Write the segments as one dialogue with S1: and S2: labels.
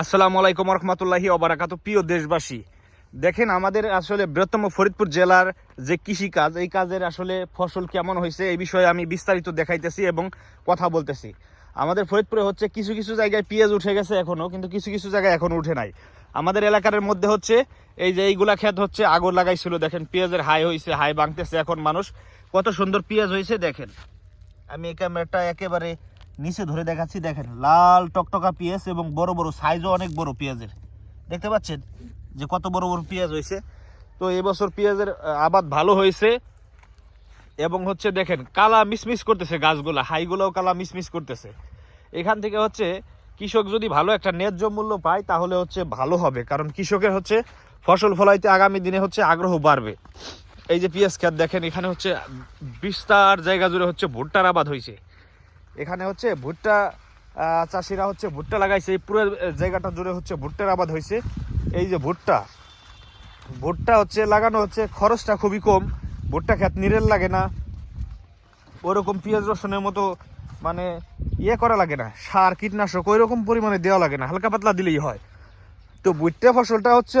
S1: আসসালামু আলাইকুম রহমতুল্লাহি অবরাকাত প্রিয় দেশবাসী, দেখেন আমাদের আসলে বৃহত্তম ফরিদপুর জেলার যে কৃষি কাজ এই কাজের আসলে ফসল কেমন হয়েছে এই বিষয়ে আমি বিস্তারিত দেখাইতেছি এবং কথা বলতেছি। আমাদের ফরিদপুরে হচ্ছে কিছু কিছু জায়গায় পেঁয়াজ উঠে গেছে এখনও কিন্তু কিছু কিছু জায়গায় এখনও উঠে নাই। আমাদের এলাকার মধ্যে হচ্ছে এই যে এইগুলা ক্ষেত হচ্ছে আগর লাগাইছিল, দেখেন পেঁয়াজের হাই হয়েছে, হাই ভাঙতেছে এখন মানুষ। কত সুন্দর পেঁয়াজ হয়েছে, দেখেন। আমি এই ক্যামেরাটা একেবারে নিচে ধরে দেখাচ্ছি, দেখেন, লাল টকটকা পেঁয়াজ এবং বড় বড় সাইজও অনেক বড় পেঁয়াজের। দেখতে পাচ্ছেন যে কত বড় বড় পেঁয়াজ হয়েছে? তো এবছর পেঁয়াজের আবাদ ভালো হয়েছে এবং হচ্ছে দেখেন, কালা মিসমিস করতেছে গাছগুলা, হাইগুলাও কালা মিসমিস করতেছে। এখান থেকে হচ্ছে কৃষক যদি ভালো একটা ন্যায্য মূল্য পায়, তাহলে হচ্ছে ভালো হবে। কারণ কৃষকের হচ্ছে ফসল ফলাইতে আগামী দিনে হচ্ছে আগ্রহ বাড়বে। এই যে পেঁয়াজ ক্ষেত দেখেন, এখানে হচ্ছে বিস্তার জায়গা জুড়ে হচ্ছে ভুট্টার আবাদ হয়েছে। এখানে হচ্ছে ভুট্টা চাষিরা হচ্ছে ভুট্টা লাগাইছে। এই পুরো জায়গাটা জুড়ে হচ্ছে ভুট্টার আবাদ হয়েছে এই যে ভুট্টা ভুট্টা হচ্ছে লাগানো হচ্ছে, খরচটা খুবই কম। ভুট্টা খেত নিরেল লাগে না। ওরকম পেঁয়াজ রসুনের মতো মানে ইয়ে করা লাগে না। সার, কীটনাশক ওই রকম পরিমাণে দেওয়া লাগে না। হালকা পাতলা দিলেই হয়। তো ভুট্টা ফসলটা হচ্ছে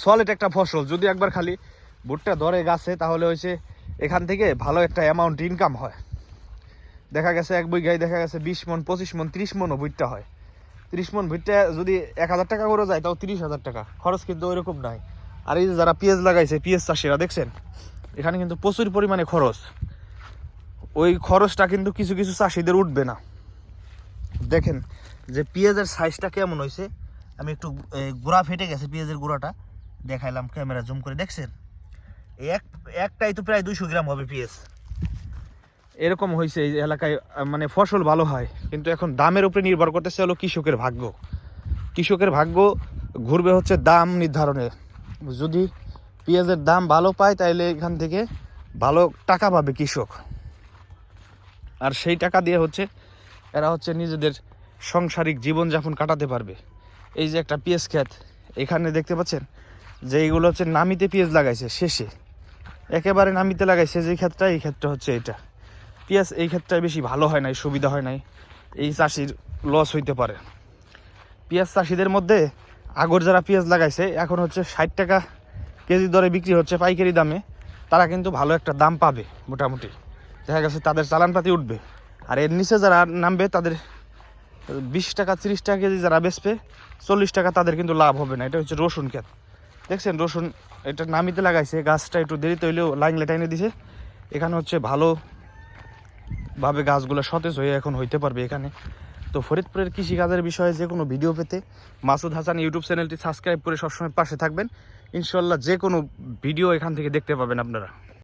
S1: সলিড একটা ফসল। যদি একবার খালি ভুট্টা ধরে গাছে, তাহলে হচ্ছে এখান থেকে ভালো একটা অ্যামাউন্ট ইনকাম হয়। দেখা গেছে এক বিঘায় দেখা গেছে বিশ মন, পঁচিশ মন, ত্রিশ মনও ভুট্টা হয়। ত্রিশ মন ভুট্টা যদি এক হাজার টাকা করে যায়, তাও তিরিশ হাজার টাকা। খরচ কিন্তু ওইরকম নাই। আর এই যে যারা পেঁয়াজ লাগাইছে, পেঁয়াজ চাষিরা, দেখছেন? এখানে কিন্তু প্রচুর পরিমাণে খরচ। ওই খরচটা কিন্তু কিছু কিছু চাষিদের উঠবে না। দেখেন যে পেঁয়াজের সাইজটা কেমন হয়েছে আমি একটু গোড়া ফেটে গেছে পেঁয়াজের গোড়াটা। দেখাইলাম ক্যামেরা জুম করে, দেখছেন? এক, একটাই তো প্রায় দুইশো গ্রাম হবে পেঁয়াজ। এরকম হয়েছে এই এলাকায় মানে ফসল ভালো হয়। কিন্তু এখন দামের উপরে নির্ভর করতেছে হলো কৃষকের ভাগ্য। কৃষকের ভাগ্য ঘুরবে হচ্ছে দাম নির্ধারণে। যদি পেঁয়াজের দাম ভালো পায় তাহলে এখান থেকে ভালো টাকা পাবে কৃষক। আর সেই টাকা দিয়ে হচ্ছে এরা হচ্ছে নিজেদের সাংসারিক জীবনযাপন কাটাতে পারবে। এই যে একটা পেঁয়াজ ক্ষেত, এখানে দেখতে পাচ্ছেন যে এইগুলো হচ্ছে নামিতে পেঁয়াজ লাগাইছে শেষে। একেবারে নামিতে লাগাইছে যে ক্ষেতটা, এই ক্ষেতটা হচ্ছে এটা। পেঁয়াজ এই ক্ষেত্রে বেশি ভালো হয় নাই, সুবিধা হয় নাই। এই চাষির লস হইতে পারে। পেঁয়াজ চাষিদের মধ্যে আগর যারা পেঁয়াজ লাগাইছে, এখন হচ্ছে ষাট টাকা কেজি দরে বিক্রি হচ্ছে পাইকারি দামে। তারা কিন্তু ভালো একটা দাম পাবে মোটামুটি। দেখা গেছে তাদের চালানপাতি উঠবে। আর এর নিচে যারা নামবে, তাদের বিশ টাকা, তিরিশ টাকা কেজি যারা বেচবে, চল্লিশ টাকা তাদের কিন্তু লাভ হবে না। এটা হচ্ছে রসুন ক্ষেত। দেখছেন রসুন, এটা নামিতে লাগাইছে, গাছটা একটু দেরিতে হইলেও লাইন লেটাইনে দিছে। এখানে হচ্ছে ভালো ভাবে গাছগুলো সতেজ হয়ে এখন হইতে পারবে এখানে। তো ফরিদপুরের কৃষিকাজের বিষয়ে যে কোনো ভিডিও পেতে মাসুদ হাসান ইউটিউব চ্যানেলটি সাবস্ক্রাইব করে সবসময় পাশে থাকবেন। ইনশাল্লাহ যে কোনো ভিডিও এখান থেকে দেখতে পাবেন আপনারা।